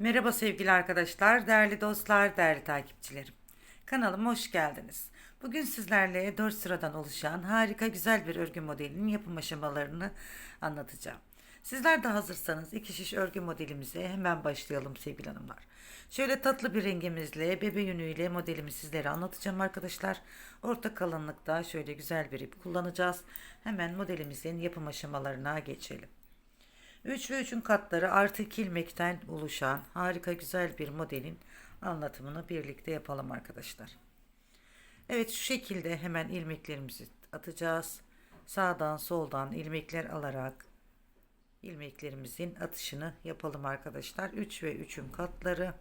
Merhaba sevgili arkadaşlar, değerli dostlar, değerli takipçilerim. Kanalıma hoş geldiniz. Bugün sizlerle 4 sıradan oluşan harika güzel bir örgü modelinin yapım aşamalarını anlatacağım. Sizler de hazırsanız iki şiş örgü modelimize hemen başlayalım sevgili hanımlar. Şöyle tatlı bir rengimizle, bebe yünüyle modelimi sizlere anlatacağım arkadaşlar. Orta kalınlıkta şöyle güzel bir ip kullanacağız. Hemen modelimizin yapım aşamalarına geçelim. 3 ve 3'ün katları artı 2 ilmekten oluşan harika güzel bir modelin anlatımını birlikte yapalım arkadaşlar. Evet şu şekilde hemen ilmeklerimizi atacağız. Sağdan soldan ilmekler alarak ilmeklerimizin atışını yapalım arkadaşlar. 3 ve 3'ün katları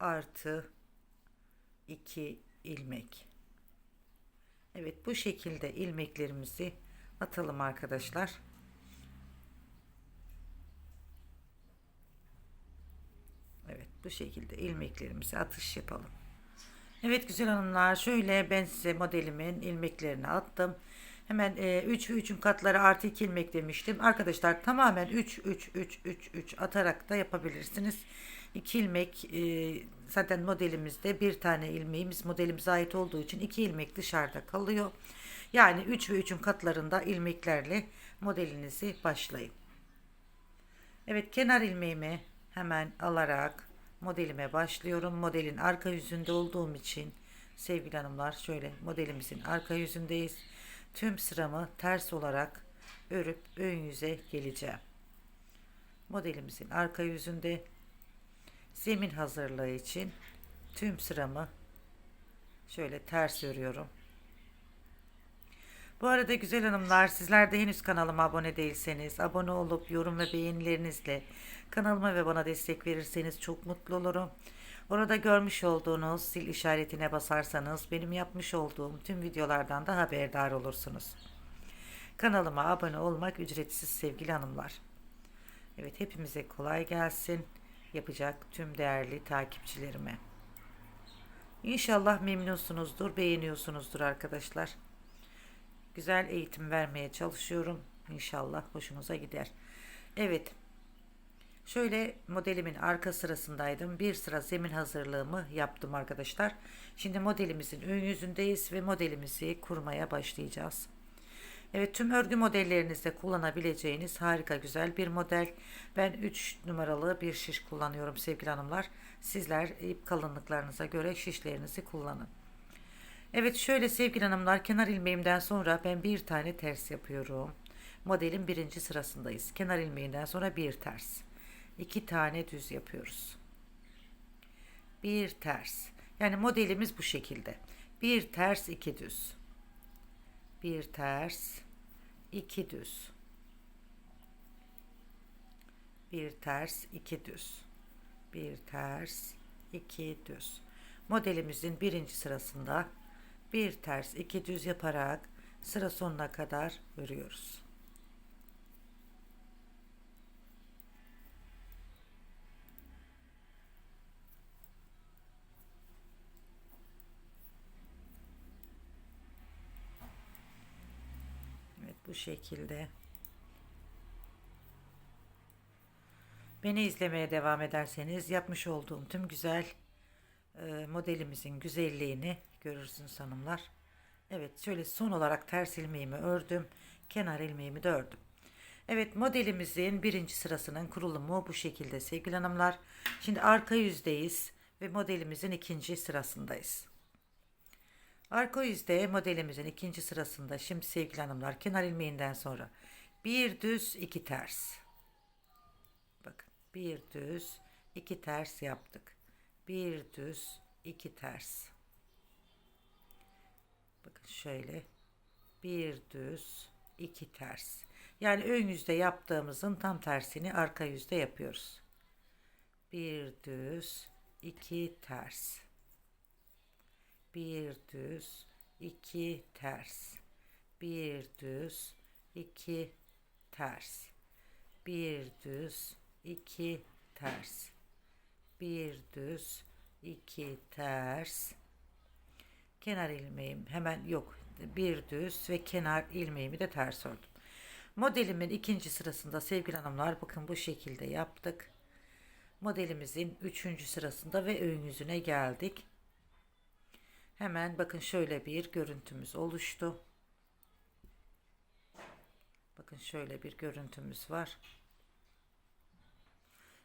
artı 2 ilmek. Evet bu şekilde ilmeklerimizi atalım arkadaşlar. Evet bu şekilde ilmeklerimizi atış yapalım. Evet güzel hanımlar şöyle ben size modelimin ilmeklerini attım. Hemen e, 3 ve 3'ün katları artı 2 ilmek demiştim. Arkadaşlar tamamen 3 3 3 3 3 atarak da yapabilirsiniz. 2 ilmek e, zaten modelimizde bir tane ilmeğimiz modelimize ait olduğu için 2 ilmek dışarıda kalıyor. Yani 3 ve 3'ün katlarında ilmeklerle modelinizi başlayın. Evet kenar ilmeğimi hemen alarak modelime başlıyorum. Modelin arka yüzünde olduğum için sevgili hanımlar şöyle modelimizin arka yüzündeyiz. Tüm sıramı ters olarak örüp ön yüze geleceğim. Modelimizin arka yüzünde zemin hazırlığı için tüm sıramı şöyle ters örüyorum. Bu arada güzel hanımlar sizler de henüz kanalıma abone değilseniz abone olup yorum ve beğenilerinizle kanalıma ve bana destek verirseniz çok mutlu olurum. Orada görmüş olduğunuz sil işaretine basarsanız benim yapmış olduğum tüm videolardan da haberdar olursunuz. Kanalıma abone olmak ücretsiz sevgili hanımlar. Evet hepimize kolay gelsin yapacak tüm değerli takipçilerime. İnşallah memnunsunuzdur, beğeniyorsunuzdur arkadaşlar. Güzel eğitim vermeye çalışıyorum. İnşallah hoşunuza gider. Evet. Şöyle modelimin arka sırasındaydım. Bir sıra zemin hazırlığımı yaptım arkadaşlar. Şimdi modelimizin ön yüzündeyiz ve modelimizi kurmaya başlayacağız. Evet tüm örgü modellerinizde kullanabileceğiniz harika güzel bir model. Ben 3 numaralı bir şiş kullanıyorum sevgili hanımlar. Sizler ip kalınlıklarınıza göre şişlerinizi kullanın. Evet şöyle sevgili hanımlar kenar ilmeğimden sonra ben bir tane ters yapıyorum. Modelin birinci sırasındayız. Kenar ilmeğinden sonra bir ters. iki tane düz yapıyoruz. Bir ters. Yani modelimiz bu şekilde. Bir ters iki düz. Bir ters iki düz. Bir ters iki düz. Bir ters iki düz. Modelimizin birinci sırasında bir ters iki düz yaparak sıra sonuna kadar örüyoruz. Evet bu şekilde Beni izlemeye devam ederseniz yapmış olduğum tüm güzel e, modelimizin güzelliğini görürsünüz hanımlar. Evet şöyle son olarak ters ilmeğimi ördüm. Kenar ilmeğimi de ördüm. Evet modelimizin birinci sırasının kurulumu bu şekilde sevgili hanımlar. Şimdi arka yüzdeyiz ve modelimizin ikinci sırasındayız. Arka yüzde modelimizin ikinci sırasında şimdi sevgili hanımlar kenar ilmeğinden sonra bir düz iki ters. Bakın bir düz iki ters yaptık. Bir düz iki ters. Bakın şöyle bir düz iki ters. Yani ön yüzde yaptığımızın tam tersini arka yüzde yapıyoruz. Bir düz iki ters. Bir düz iki ters. Bir düz iki ters. Bir düz iki ters. Bir düz iki ters kenar ilmeğim hemen yok bir düz ve kenar ilmeğimi de ters ördüm. Modelimin ikinci sırasında sevgili hanımlar bakın bu şekilde yaptık. modelimizin 3. sırasında ve ön yüzüne geldik. Hemen bakın şöyle bir görüntümüz oluştu. Bakın şöyle bir görüntümüz var.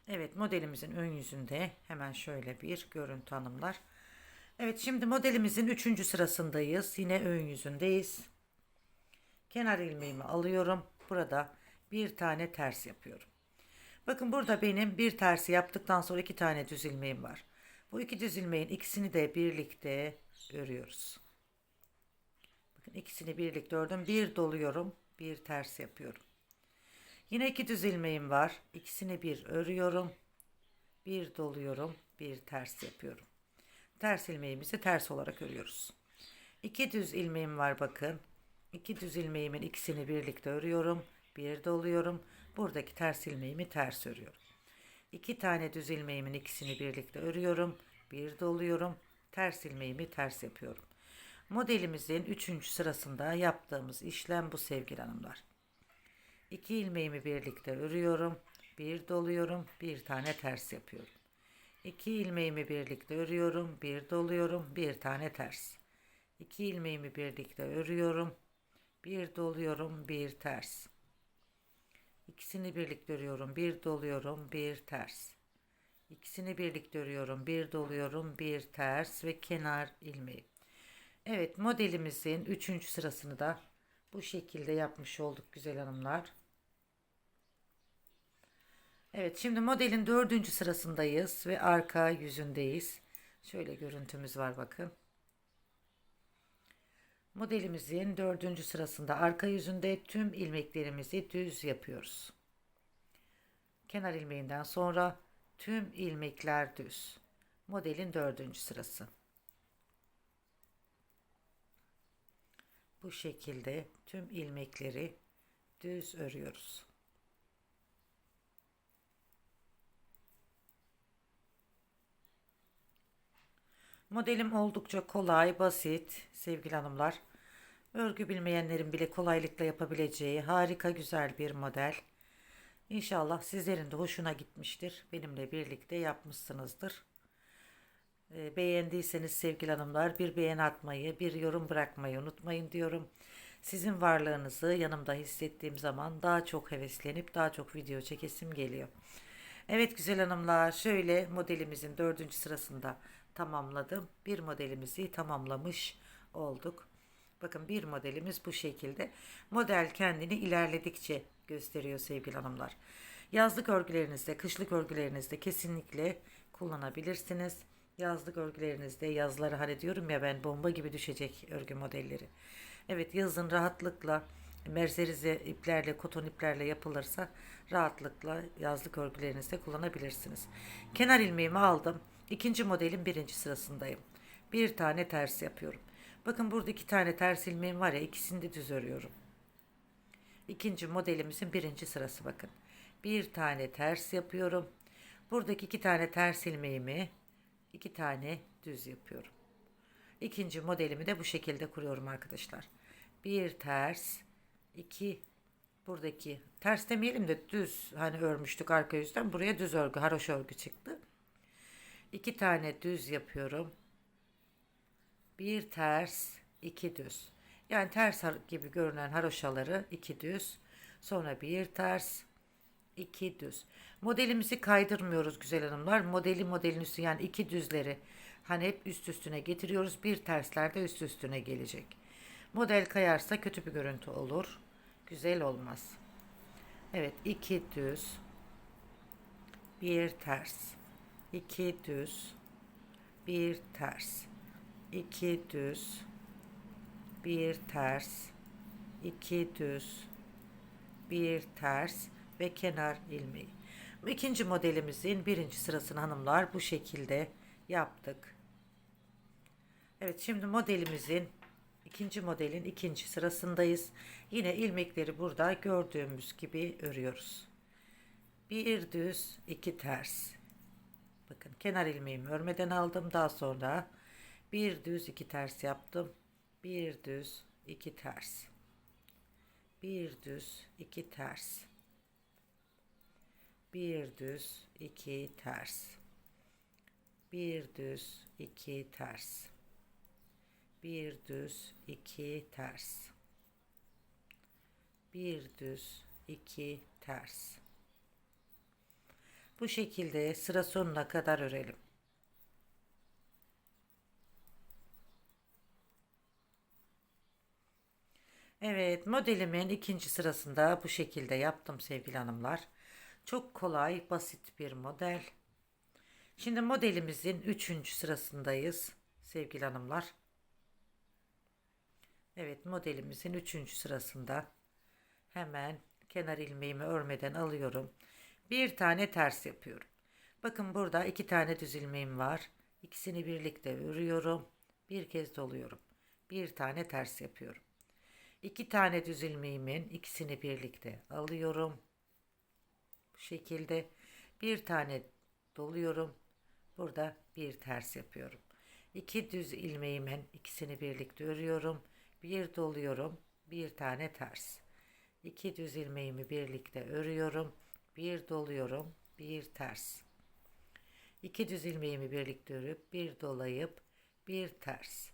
Evet modelimizin ön yüzünde hemen şöyle bir görüntü hanımlar. Evet şimdi modelimizin 3. sırasındayız. Yine ön yüzündeyiz. Kenar ilmeğimi alıyorum. Burada bir tane ters yapıyorum. Bakın burada benim bir tersi yaptıktan sonra iki tane düz ilmeğim var. Bu iki düz ilmeğin ikisini de birlikte örüyoruz. Bakın ikisini birlikte ördüm. Bir doluyorum. Bir ters yapıyorum. Yine iki düz ilmeğim var. İkisini bir örüyorum. Bir doluyorum. Bir ters yapıyorum. Ters ilmeğimizi ters olarak örüyoruz. İki düz ilmeğim var bakın. İki düz ilmeğimin ikisini birlikte örüyorum. Bir doluyorum. Buradaki ters ilmeğimi ters örüyorum. İki tane düz ilmeğimin ikisini birlikte örüyorum. Bir doluyorum. Ters ilmeğimi ters yapıyorum. Modelimizin üçüncü sırasında yaptığımız işlem bu sevgili hanımlar. İki ilmeğimi birlikte örüyorum. Bir doluyorum. Bir tane ters yapıyorum. İki ilmeğimi birlikte örüyorum. Bir doluyorum. Bir tane ters. İki ilmeğimi birlikte örüyorum. Bir doluyorum. Bir ters. İkisini birlikte örüyorum. Bir doluyorum. Bir ters. İkisini birlikte örüyorum. Bir doluyorum. Bir ters ve kenar ilmeği. Evet modelimizin üçüncü sırasını da bu şekilde yapmış olduk güzel hanımlar. Evet şimdi modelin dördüncü sırasındayız ve arka yüzündeyiz. Şöyle görüntümüz var bakın. Modelimizin dördüncü sırasında arka yüzünde tüm ilmeklerimizi düz yapıyoruz. Kenar ilmeğinden sonra tüm ilmekler düz. Modelin dördüncü sırası. Bu şekilde tüm ilmekleri düz örüyoruz. Modelim oldukça kolay, basit sevgili hanımlar. Örgü bilmeyenlerin bile kolaylıkla yapabileceği harika güzel bir model. İnşallah sizlerin de hoşuna gitmiştir. Benimle birlikte yapmışsınızdır. Ee, beğendiyseniz sevgili hanımlar bir beğen atmayı, bir yorum bırakmayı unutmayın diyorum. Sizin varlığınızı yanımda hissettiğim zaman daha çok heveslenip daha çok video çekesim geliyor. Evet güzel hanımlar şöyle modelimizin dördüncü sırasında tamamladım. Bir modelimizi tamamlamış olduk. Bakın bir modelimiz bu şekilde. Model kendini ilerledikçe gösteriyor sevgili hanımlar. Yazlık örgülerinizde, kışlık örgülerinizde kesinlikle kullanabilirsiniz. Yazlık örgülerinizde yazları hani diyorum ya ben bomba gibi düşecek örgü modelleri. Evet yazın rahatlıkla merzerize iplerle, koton iplerle yapılırsa rahatlıkla yazlık örgülerinizde kullanabilirsiniz. Kenar ilmeğimi aldım. İkinci modelin birinci sırasındayım. Bir tane ters yapıyorum. Bakın burada iki tane ters ilmeğim var ya ikisini de düz örüyorum. İkinci modelimizin birinci sırası bakın. Bir tane ters yapıyorum. Buradaki iki tane ters ilmeğimi iki tane düz yapıyorum. İkinci modelimi de bu şekilde kuruyorum arkadaşlar. Bir ters, iki buradaki ters demeyelim de düz hani örmüştük arka yüzden buraya düz örgü, haroş örgü çıktı. İki tane düz yapıyorum. Bir ters, iki düz. Yani ters gibi görünen haroşaları iki düz. Sonra bir ters, iki düz. Modelimizi kaydırmıyoruz güzel hanımlar. Modeli modelin üstü yani iki düzleri hani hep üst üstüne getiriyoruz. Bir tersler de üst üstüne gelecek. Model kayarsa kötü bir görüntü olur. Güzel olmaz. Evet iki düz. Bir ters. İki düz. Bir ters. iki düz. Bir ters. iki düz. Bir ters ve kenar ilmeği. İkinci modelimizin birinci sırasını hanımlar bu şekilde yaptık. Evet şimdi modelimizin ikinci modelin ikinci sırasındayız. Yine ilmekleri burada gördüğümüz gibi örüyoruz. Bir düz iki ters. Bakın kenar ilmeğimi örmeden aldım. Daha sonra bir düz iki ters yaptım. Bir düz iki ters. Bir düz iki ters Bir düz, iki ters. Bir düz, iki ters. Bir düz, iki ters. Bir düz, iki ters. Bu şekilde sıra sonuna kadar örelim. Evet, modelimin ikinci sırasında bu şekilde yaptım sevgili hanımlar. Çok kolay, basit bir model. Şimdi modelimizin üçüncü sırasındayız sevgili hanımlar. Evet, modelimizin üçüncü sırasında hemen kenar ilmeğimi örmeden alıyorum. Bir tane ters yapıyorum. Bakın burada iki tane düz ilmeğim var. İkisini birlikte örüyorum. Bir kez doluyorum. Bir tane ters yapıyorum. İki tane düz ilmeğimin ikisini birlikte alıyorum. Bu şekilde bir tane doluyorum. Burada bir ters yapıyorum. İki düz ilmeğimin ikisini birlikte örüyorum. Bir doluyorum. Bir tane ters. İki düz ilmeğimi birlikte örüyorum. Bir doluyorum. Bir ters. İki düz ilmeğimi birlikte örüp bir dolayıp bir ters.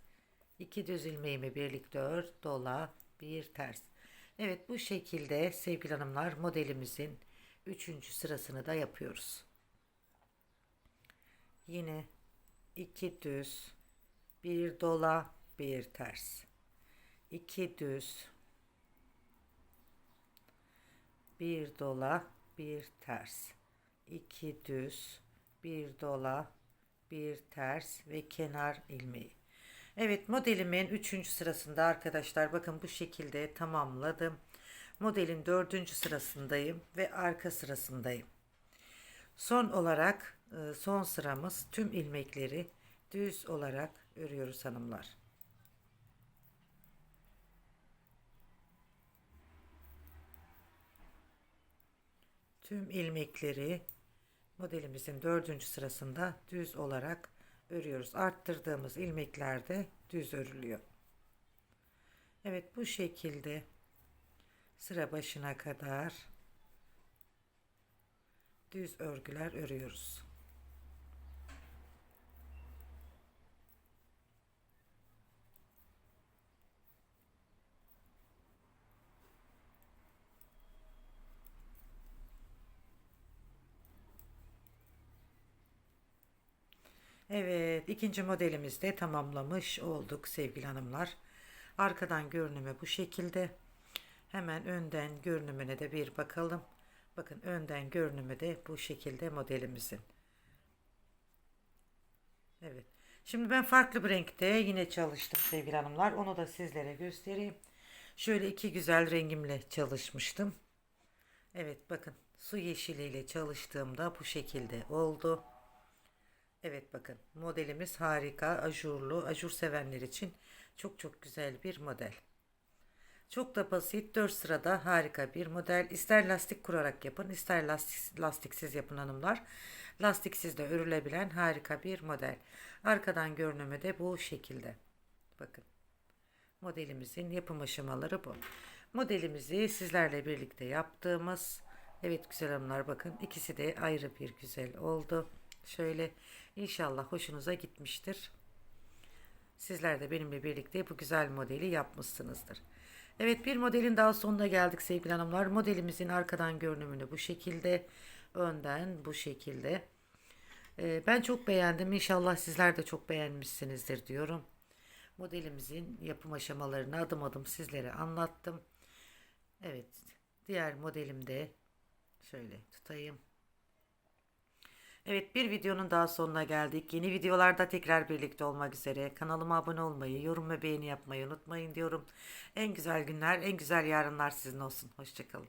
İki düz ilmeğimi birlikte ör, dola, bir ters. Evet bu şekilde sevgili hanımlar modelimizin üçüncü sırasını da yapıyoruz. Yine iki düz, bir dola, bir ters. İki düz, bir dola, bir ters. İki düz, bir dola, bir ters ve kenar ilmeği. Evet modelimin 3. sırasında arkadaşlar bakın bu şekilde tamamladım. Modelin 4. sırasındayım ve arka sırasındayım. Son olarak e, son sıramız tüm ilmekleri düz olarak örüyoruz hanımlar. Tüm ilmekleri modelimizin dördüncü sırasında düz olarak örüyoruz. Arttırdığımız ilmeklerde düz örülüyor. Evet bu şekilde sıra başına kadar düz örgüler örüyoruz. Evet, ikinci modelimizde tamamlamış olduk sevgili hanımlar. Arkadan görünümü bu şekilde. Hemen önden görünümüne de bir bakalım. Bakın önden görünümü de bu şekilde modelimizin. Evet. Şimdi ben farklı bir renkte yine çalıştım sevgili hanımlar. Onu da sizlere göstereyim. Şöyle iki güzel rengimle çalışmıştım. Evet bakın su yeşiliyle çalıştığımda bu şekilde oldu. Evet bakın modelimiz harika ajurlu ajur sevenler için çok çok güzel bir model. Çok da basit 4 sırada harika bir model. İster lastik kurarak yapın ister lastik, lastiksiz yapın hanımlar. Lastiksiz de örülebilen harika bir model. Arkadan görünümü de bu şekilde. Bakın modelimizin yapım aşamaları bu. Modelimizi sizlerle birlikte yaptığımız evet güzel hanımlar bakın ikisi de ayrı bir güzel oldu. Şöyle inşallah hoşunuza gitmiştir. Sizler de benimle birlikte bu güzel modeli yapmışsınızdır. Evet bir modelin daha sonuna geldik sevgili hanımlar. Modelimizin arkadan görünümünü bu şekilde, önden bu şekilde. Ee, ben çok beğendim. İnşallah sizler de çok beğenmişsinizdir diyorum. Modelimizin yapım aşamalarını adım adım sizlere anlattım. Evet diğer modelimde şöyle tutayım. Evet bir videonun daha sonuna geldik. Yeni videolarda tekrar birlikte olmak üzere. Kanalıma abone olmayı, yorum ve beğeni yapmayı unutmayın diyorum. En güzel günler, en güzel yarınlar sizin olsun. Hoşçakalın.